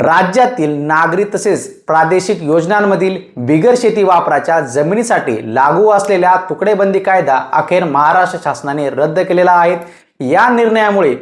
राज्यातील नागरी तसेच प्रादेशिक योजनांमधील बिगर शेती वापराच्या जमिनीसाठी लागू असलेल्या तुकडेबंदी कायदा अखेर महाराष्ट्र शासनाने रद्द केलेला आहे. या निर्णयामुळे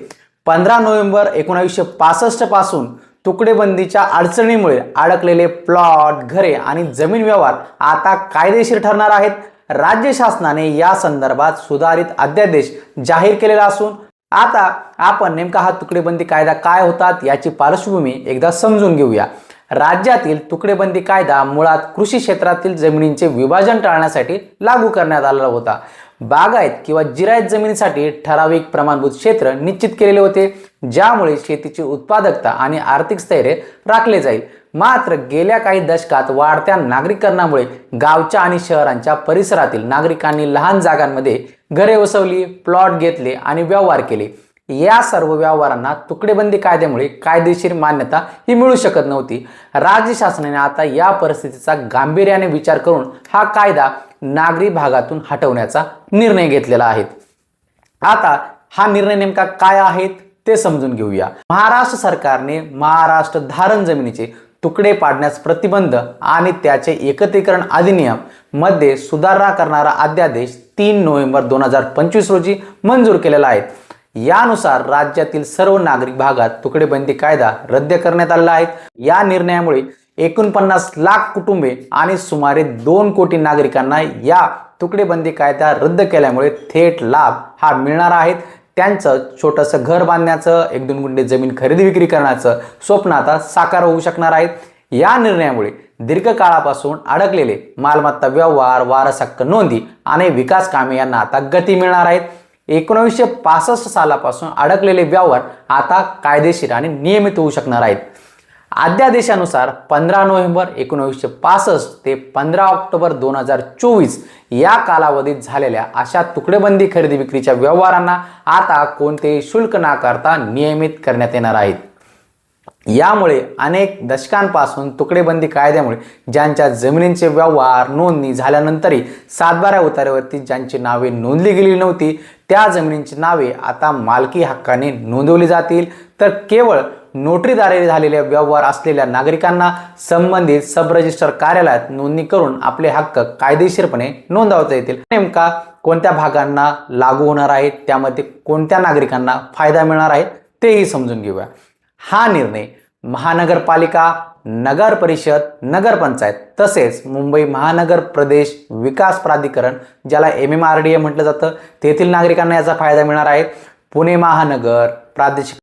पंधरा नोव्हेंबर एकोणावीसशे पासष्टपासून तुकडेबंदीच्या अडचणीमुळे अडकलेले प्लॉट घरे आणि जमीन व्यवहार आता कायदेशीर ठरणार आहेत. राज्य शासनाने या संदर्भात सुधारित अध्यादेश जाहीर केलेला असून आता आपण नेमका हा तुकडेबंदी कायदा काय होतात याची पार्श्वभूमी एकदा समजून घेऊया. राज्यातील तुकडेबंदी कायदा मुळात कृषी क्षेत्रातील जमिनींचे विभाजन टाळण्यासाठी लागू करण्यात आलेला होता. बागायत किंवा जिरायत जमिनीसाठी ठराविक प्रमाणभूत क्षेत्र निश्चित केलेले होते ज्यामुळे शेतीची उत्पादकता आणि आर्थिक स्थैर्य राखले जाईल. मात्र गेल्या काही दशकात वाढत्या नागरीकरणामुळे गावच्या आणि शहरांच्या परिसरातील नागरिकांनी लहान जागांमध्ये घरे वसवली प्लॉट घेतले आणि व्यवहार केले. या सर्व व्यवहारांना तुकडेबंदी कायद्यामुळे कायदेशीर मान्यता ही मिळू शकत नव्हती. राज्य शासनाने आता या परिस्थितीचा गांभीर्याने विचार करून हा कायदा नागरी भागातून हटवण्याचा निर्णय घेतलेला आहे. आता हा निर्णय नेमका काय आहेत ते समजून घेऊया. महाराष्ट्र सरकारने महाराष्ट्र धारण जमिनीचे तुकडे पाडण्यास प्रतिबंध आणि त्याचे एकत्रीकरण अधिनियममध्ये सुधारणा करणारा अध्यादेश तीन नोव्हेंबर दोन हजार पंचवीस रोजी मंजूर केलेला आहे. यानुसार राज्यातील सर्व नागरिक भागात तुकडेबंदी कायदा रद्द करण्यात आलेला आहे. या निर्णयामुळे एकोणपन्नास लाख कुटुंबे आणि सुमारे दोन कोटी नागरिकांना या तुकडेबंदी कायदा रद्द केल्यामुळे थेट लाभ हा मिळणार आहेत त्यांचं छोटंसं घर बांधण्याचं एक दोन गुंडे जमीन खरेदी विक्री करण्याचं स्वप्न आता साकार होऊ शकणार आहेत या निर्णयामुळे दीर्घकाळापासून अडकलेले मालमत्ता व्यवहार वारस हक्क नोंदी आणि विकास कामे यांना आता गती मिळणार आहेत. एकोणीसशे पासष्ट सालापासून अडकलेले व्यवहार आता कायदेशीर आणि नियमित होऊ शकणार आहेत. अध्यादेशानुसार पंधरा नोव्हेंबर एकोणीसशे पासष्ट ते पंधरा ऑक्टोबर दोन हजार चोवीस या कालावधीत झालेल्या अशा तुकडेबंदी खरेदी विक्रीच्या व्यवहारांना आता कोणतेही शुल्क नाकारता नियमित करण्यात येणार आहेत. यामुळे अनेक दशकांपासून तुकडेबंदी कायद्यामुळे ज्यांच्या जमिनींचे व्यवहार नोंदणी झाल्यानंतरही सातबाऱ्या उतार्यावरती ज्यांची नावे नोंदली गेली नव्हती त्या जमिनींची नावे आता मालकी हक्काने नोंदवली जातील. तर केवळ नोटरीद्वारे झालेले व्यवहार असलेल्या नागरिकांना संबंधित सब रजिस्टर कार्यालयात नोंदणी करून आपले हक्क कायदेशीरपणे नोंदवता येतील. नेमका कोणत्या भागांना लागू होणार आहे त्यामध्ये कोणत्या नागरिकांना फायदा मिळणार आहे? तेही समजून घेऊया. हा निर्णय महानगरपालिका नगर परिषद नगरपंचायत तसेच मुंबई महानगर प्रदेश विकास प्राधिकरण ज्याला M M R D A म्हटलं जातं तेथील नागरिकांना याचा फायदा मिळणार आहे. पुणे महानगर प्रादेशिक